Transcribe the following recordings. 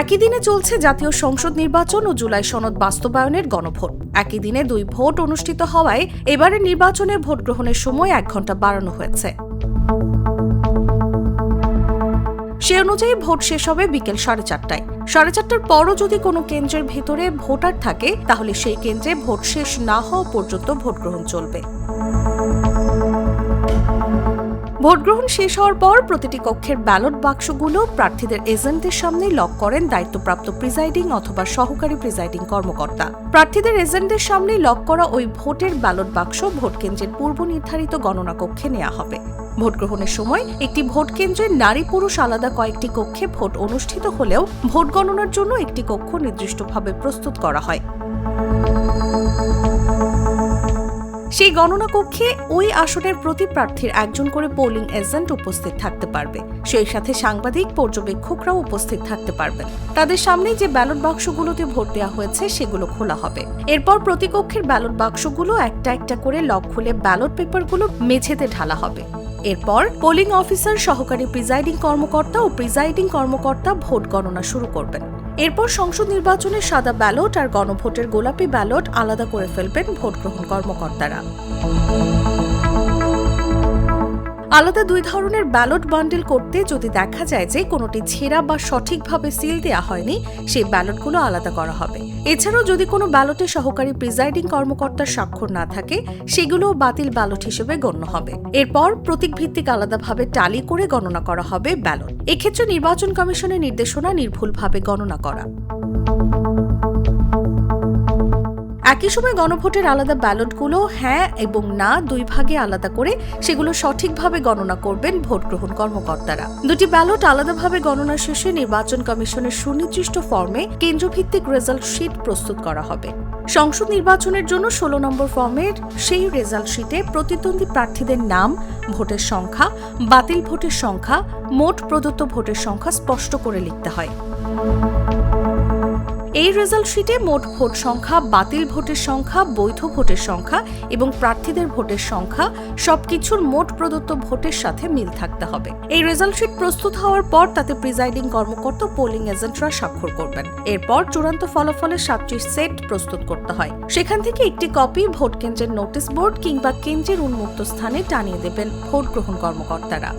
একই দিনে চলছে জাতীয় সংসদ নির্বাচন ও জুলাই সনদ বাস্তবায়নের গণভোট। একই দিনে দুই ভোট অনুষ্ঠিত হওয়ায় এবারের নির্বাচনে ভোট গ্রহণের সময় এক ঘণ্টা বাড়ানো হয়েছে। সে অনুযায়ী ভোট শেষ হবে বিকেল সাড়ে চারটায়। সাড়ে চারটার পরও যদি কোনো কেন্দ্রের ভেতরে ভোটার থাকে, তাহলে সেই কেন্দ্রে ভোট শেষ না হওয়া পর্যন্ত ভোট গ্রহণ চলবে। ভোট গ্রহণ শেষ হওয়ার পর প্রতিটি কক্ষের ব্যালট বাক্সগুলো প্রার্থীদের এজেন্টদের সামনে লক করেন দায়িত্বপ্রাপ্ত প্রিজাইডিং অথবা সহকারী প্রিজাইডিং কর্মকর্তা। প্রার্থীদের এজেন্টদের সামনে লক করা ওই ভোটের ব্যালট বাক্স ভোট কেন্দ্রের পূর্ব নির্ধারিত গণনা কক্ষে নেওয়া হবে। ভোট গ্রহণের সময় একটি ভোট কেন্দ্রে নারী পুরুষ আলাদা কয়েকটি কক্ষে ভোট অনুষ্ঠিত হলেও ভোট গণনার জন্য একটি কক্ষ নির্দিষ্টভাবে প্রস্তুত করা হয়। সেই গণনা কক্ষে ওই আসনের প্রতি প্রার্থীর একজন করে পোলিং এজেন্ট উপস্থিত থাকতে পারবে। সেই সাথে সাংবাদিক, পর্যবেক্ষকরাও উপস্থিত থাকতে পারবেন। তাদের সামনে যে ব্যালট বাক্সগুলোতে ভোট দেওয়া হয়েছে, সেগুলো খোলা হবে। এরপর প্রতিকক্ষের ব্যালট বাক্সগুলো একটা একটা করে লক খুলে ব্যালট পেপারগুলো মেঝেতে ঢালা হবে। এরপর পোলিং অফিসার, সহকারী প্রিজাইডিং কর্মকর্তা ও প্রিজাইডিং কর্মকর্তা ভোট গণনা শুরু করবেন। এরপর সংসদ নির্বাচনের সাদা ব্যালট আর গণভোটের গোলাপি ব্যালট আলাদা করে ফেলবেন ভোট গ্রহণ কর্মকর্তারা। আলাদা দুই ধরনের ব্যালট বান্ডেল করতে যদি দেখা যায় যে কোনোটি ছেঁড়া বা সঠিকভাবে সিল দেওয়া হয়নি, সেই ব্যালটগুলো আলাদা করা হবে। এছাড়াও যদি কোনো ব্যালটে সহকারী প্রিজাইডিং কর্মকর্তার স্বাক্ষর না থাকে, সেগুলোও বাতিল ব্যালট হিসেবে গণ্য হবে। এরপর প্রতীক ভিত্তিক আলাদাভাবে টালি করে গণনা করা হবে ব্যালট। এক্ষেত্রে নির্বাচন কমিশনের নির্দেশনা নির্ভুলভাবে গণনা করা। একই সময় গণভোটের আলাদা ব্যালটগুলো হ্যাঁ এবং না দুই ভাগে আলাদা করে সেগুলো সঠিকভাবে গণনা করবেন ভোট গ্রহণ কর্মকর্তারা। দুটি ব্যালট আলাদাভাবে গণনা শেষে নির্বাচন কমিশনের সুনির্দিষ্ট ফর্মে কেন্দ্রভিত্তিক রেজাল্ট শিট প্রস্তুত করা হবে। সংসদ নির্বাচনের জন্য ষোলো নম্বর ফর্মের সেই রেজাল্ট শিটে প্রতিদ্বন্দ্বী প্রার্থীদের নাম, ভোটের সংখ্যা, বাতিল ভোটের সংখ্যা, মোট প্রদত্ত ভোটের সংখ্যা স্পষ্ট করে লিখতে হয়। এই রেজাল্ট শিটে মোট ভোট সংখ্যা, বাতিল ভোটের সংখ্যা, বৈধ ভোটের সংখ্যা এবং প্রার্থীদের ভোটের সংখ্যা সবকিছুর মোট প্রদত্ত ভোটের সাথে মিল থাকতে হবে। এই রেজাল্ট শিট প্রস্তুত হওয়ার পর তাতে প্রিজাইডিং কর্মকর্তা পোলিং এজেন্টরা স্বাক্ষর করবেন। এরপর চূড়ান্ত ফলাফলের সাতটি সেট প্রস্তুত করতে হয়। সেখান থেকে একটি কপি ভোট কেন্দ্রের নোটিশ বোর্ড কিংবা কেন্দ্রের উন্মুক্ত স্থানে টানিয়ে দেবেন ভোট গ্রহণ কর্মকর্তারা।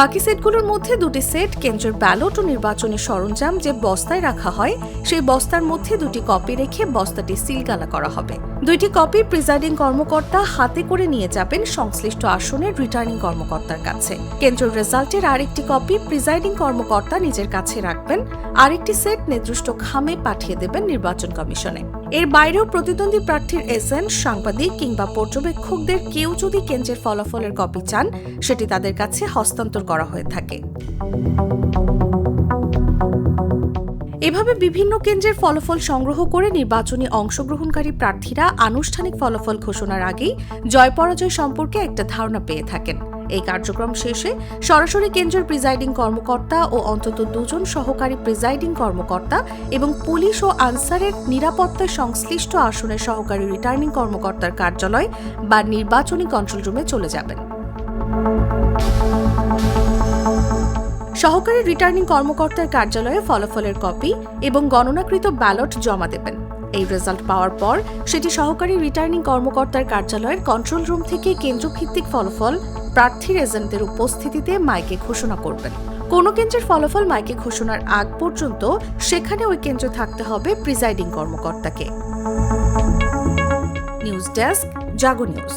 বাকি সেটগুলোর মধ্যে দুটি সেট কেন্দ্রের ব্যালট ও নির্বাচনী সরঞ্জাম যে বস্তায় রাখা হয়, সেই বস্তার মধ্যে দুটি কপি রেখে বস্তাটি সিলগালা করা হবে। দুইটি কপি প্রিজাইডিং কর্মকর্তা হাতে করে নিয়ে যাবেন সংশ্লিষ্ট আসনের রিটার্নিং কর্মকর্তার কাছে। কেন্দ্রের রেজাল্টের আরেকটি কপি প্রিজাইডিং কর্মকর্তা নিজের কাছে রাখবেন। আরেকটি সেট নির্দিষ্ট খামে পাঠিয়ে দেবেন নির্বাচন কমিশনে। এর বাইরেও প্রতিদ্বন্দ্বী প্রার্থীর এজেন্ট, সাংবাদিক কিংবা পর্যবেক্ষকদের কেউ যদি কেন্দ্রের ফলাফলের কপি চান, সেটি তাদের কাছে হস্তান্তর করা হয়ে থাকে। এভাবে বিভিন্ন কেন্দ্রের ফলাফল সংগ্রহ করে নির্বাচনী অংশগ্রহণকারী প্রার্থীরা আনুষ্ঠানিক ফলাফল ঘোষণার আগেই জয় পরাজয় সম্পর্কে একটা ধারণা পেয়ে থাকেন। এই কার্যক্রম শেষে সরাসরি কেন্দ্রের প্রিজাইডিং কর্মকর্তা ও অন্তত দুজন সহকারী প্রিজাইডিং কর্মকর্তা এবং পুলিশ ও আনসারের নিরাপত্তায় সংশ্লিষ্ট আসনের সহকারী রিটার্নিং কর্মকর্তার কার্যালয় বা নির্বাচনী কন্ট্রোল রুমে চলে যাবেন। সহকারী রিটার্নিং কর্মকর্তার কার্যালয়ে ফলাফলের কপি এবং গণনাকৃত ব্যালট জমা দেবেন। এই রেজাল্ট পাওয়ার পর সেটি সহকারী রিটার্নিং কর্মকর্তার কার্যালয়ের কন্ট্রোল রুম থেকে কেন্দ্রভিত্তিক ফলাফল প্রার্থীর এজেন্টদের উপস্থিতিতে মাইকে ঘোষণা করবেন। কোনো কেন্দ্রের ফলাফল মাইকে ঘোষণার আগ পর্যন্ত সেখানে ওই কেন্দ্রে থাকতে হবে প্রিজাইডিং কর্মকর্তাকে। News desk, Jago news.